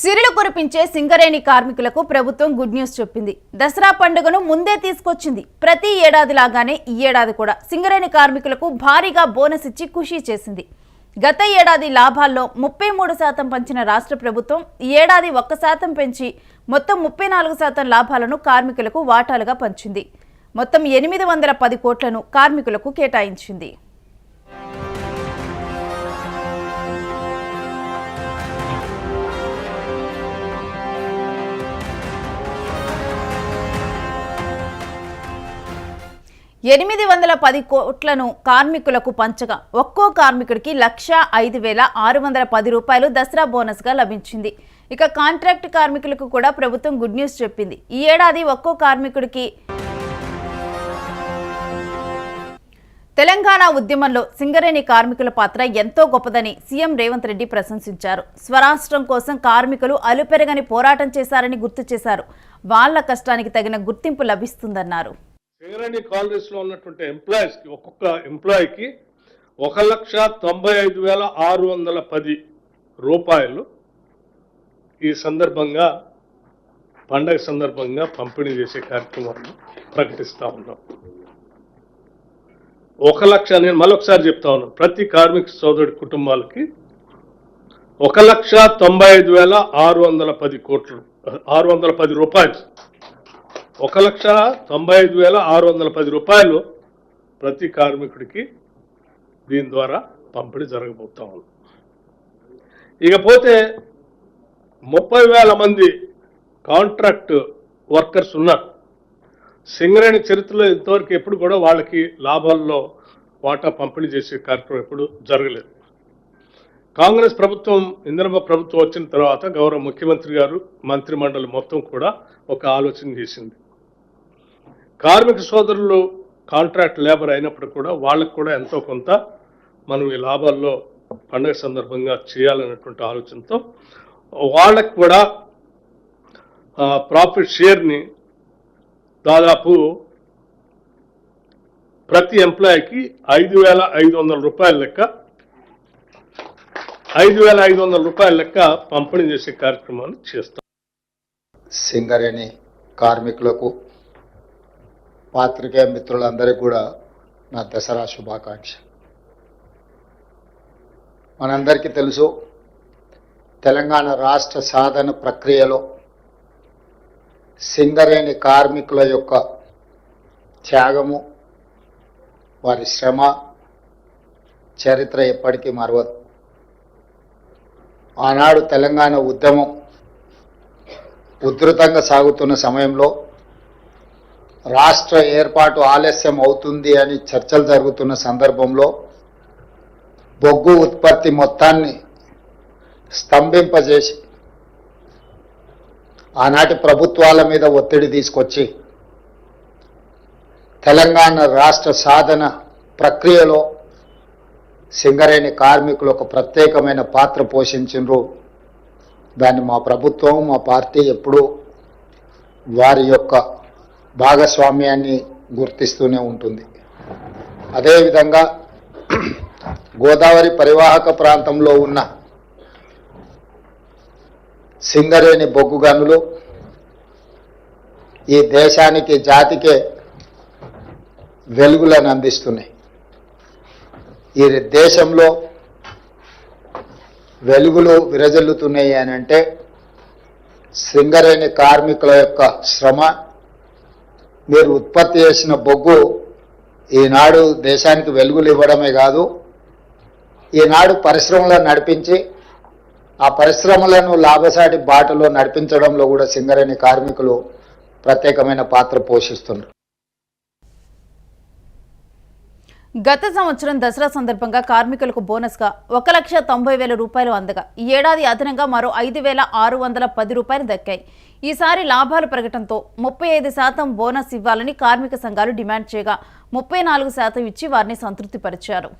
సిరిలు కురిపించే సింగరేణి కార్మికులకు ప్రభుత్వం గుడ్ న్యూస్ చెప్పింది. దసరా పండుగను ముందే తీసుకొచ్చింది. ప్రతి ఏడాది లాగానే ఈ ఏడాది కూడా సింగరేణి కార్మికులకు భారీగా బోనస్ ఇచ్చి ఖుషీ చేసింది. గత ఏడాది లాభాల్లో ముప్పై మూడు శాతం పంచిన రాష్ట్ర ప్రభుత్వం ఈ ఏడాది ఒక్క శాతం పెంచి మొత్తం ముప్పై నాలుగు శాతం లాభాలను కార్మికులకు వాటాలుగా పంచింది. మొత్తం ఎనిమిది వందల పది కోట్లను కార్మికులకు కేటాయించింది. ఎనిమిది వందల పది కోట్లను కార్మికులకు పంచగా ఒక్కో కార్మికుడికి లక్ష ఐదు వేల ఆరు వందల పది రూపాయలు దసరా బోనస్గా లభించింది. ఇక కాంట్రాక్ట్ కార్మికులకు కూడా ప్రభుత్వం గుడ్ న్యూస్ చెప్పింది. ఈ ఏడాది ఒక్కో కార్మికుడికి తెలంగాణ ఉద్యమంలో సింగరేణి కార్మికుల పాత్ర ఎంతో గొప్పదని సీఎం రేవంత్ రెడ్డి ప్రశంసించారు. స్వరాష్ట్రం కోసం కార్మికులు అలుపెరగని పోరాటం చేశారని గుర్తు చేశారు. వాళ్ళ కష్టానికి తగిన గుర్తింపు లభిస్తుందన్నారు. సింగరేణి కాలనీస్లో ఉన్నటువంటి ఎంప్లాయీస్కి ఒక్కొక్క ఎంప్లాయీకి ఒక లక్ష తొంభై ఐదు వేల ఆరు వందల పది రూపాయలు ఈ సందర్భంగా పండగ సందర్భంగా పంపిణీ చేసే కార్యక్రమాన్ని ప్రకటిస్తా ఉన్నాం. ఒక లక్ష నేను మరొకసారి చెప్తా ఉన్నాను ప్రతి కార్మిక సోదరుడి కుటుంబాలకి ఒక లక్ష తొంభై ఐదు వేల ఆరు వందల పది కోట్లు ఆరు వందల పది రూపాయలు ఒక లక్ష తొంభై ఐదు వేల ఆరు వందల పది రూపాయలు ప్రతి కార్మికుడికి దీని ద్వారా పంపిణీ జరగబోతా ఉంది. ఇకపోతే ముప్పై వేల మంది కాంట్రాక్ట్ వర్కర్స్ ఉన్నారు. సింగరేణి చరిత్రలో ఇంతవరకు ఎప్పుడు కూడా వాళ్ళకి లాభాల్లో వాటా పంపిణీ చేసే కార్యక్రమం ఎప్పుడు జరగలేదు. కాంగ్రెస్ ప్రభుత్వం ఇందిరమ్మ ప్రభుత్వం వచ్చిన తర్వాత గౌరవ ముఖ్యమంత్రి గారు మంత్రిమండలి మొత్తం కూడా ఒక ఆలోచన చేసింది. కార్మిక సోదరులు కాంట్రాక్ట్ లేబర్ అయినప్పుడు కూడా వాళ్ళకు కూడా ఎంతో కొంత మనం ఈ లాభాల్లో పండుగ సందర్భంగా చేయాలనేటువంటి ఆలోచనతో వాళ్ళకు కూడా ప్రాఫిట్ షేర్ని దాదాపు ప్రతి ఎంప్లాయీకి ఐదు వేల ఐదు వందల రూపాయల లెక్క ఐదు వేల ఐదు వందల రూపాయల లెక్క పంపిణీ చేసే కార్యక్రమాన్ని చేస్తాం. సింగరేణి కార్మికులకు పాత్రికేయ మిత్రులందరికీ కూడా నా దసరా శుభాకాంక్ష మనందరికీ తెలుసు తెలంగాణ రాష్ట్ర సాధన ప్రక్రియలో సింగరేణి కార్మికుల యొక్క త్యాగము వారి శ్రమ చరిత్ర ఎప్పటికీ మరవదు. ఆనాడు తెలంగాణ ఉద్యమం ఉధృతంగా సాగుతున్న సమయంలో రాష్ట్ర ఏర్పాటు ఆలస్యం అవుతుంది అని చర్చలు జరుగుతున్న సందర్భంలో బొగ్గు ఉత్పత్తి మొత్తాన్ని స్తంభింపజేసి ఆనాటి ప్రభుత్వాల మీద ఒత్తిడి తీసుకొచ్చి తెలంగాణ రాష్ట్ర సాధన ప్రక్రియలో సింగరేణి కార్మికులు ఒక ప్రత్యేకమైన పాత్ర పోషించిండ్రు దాన్ని మా ప్రభుత్వం మా పార్టీ ఎప్పుడూ వారి యొక్క భాగస్వామ్యాన్ని గుర్తిస్తూనే ఉంటుంది. అదేవిధంగా గోదావరి పరివాహక ప్రాంతంలో ఉన్న సింగరేణి బొగ్గు గనులు ఈ దేశానికి జాతికే వెలుగులను అందిస్తున్నాయి. ఈ దేశంలో వెలుగులు విరజల్లుతున్నాయి అని అంటే సింగరేణి కార్మికుల యొక్క శ్రమ మీరు ఉత్పత్తి చేసిన బొగ్గు ఈనాడు దేశానికి వెలుగులు ఇవ్వడమే కాదు ఈనాడు పరిశ్రమలను నడిపించి ఆ పరిశ్రమలను లాభసాటి బాటలో నడిపించడంలో కూడా సింగరేణి కార్మికులు ప్రత్యేకమైన పాత్ర పోషిస్తున్నారు. గత సంవత్సరం దసరా సందర్భంగా కార్మికులకు బోనస్గా ఒక లక్ష తొంభై వేల రూపాయలు అందగా. ఈ ఏడాది అదనంగా మరో ఐదు వేల ఆరు వందల పది రూపాయలు దక్కాయి. ఈసారి లాభాలు ప్రకటనతో ముప్పై ఐదు శాతం బోనస్ ఇవ్వాలని కార్మిక సంఘాలు డిమాండ్ చేయగా ముప్పై నాలుగు శాతం ఇచ్చి వారిని సంతృప్తిపరిచారు.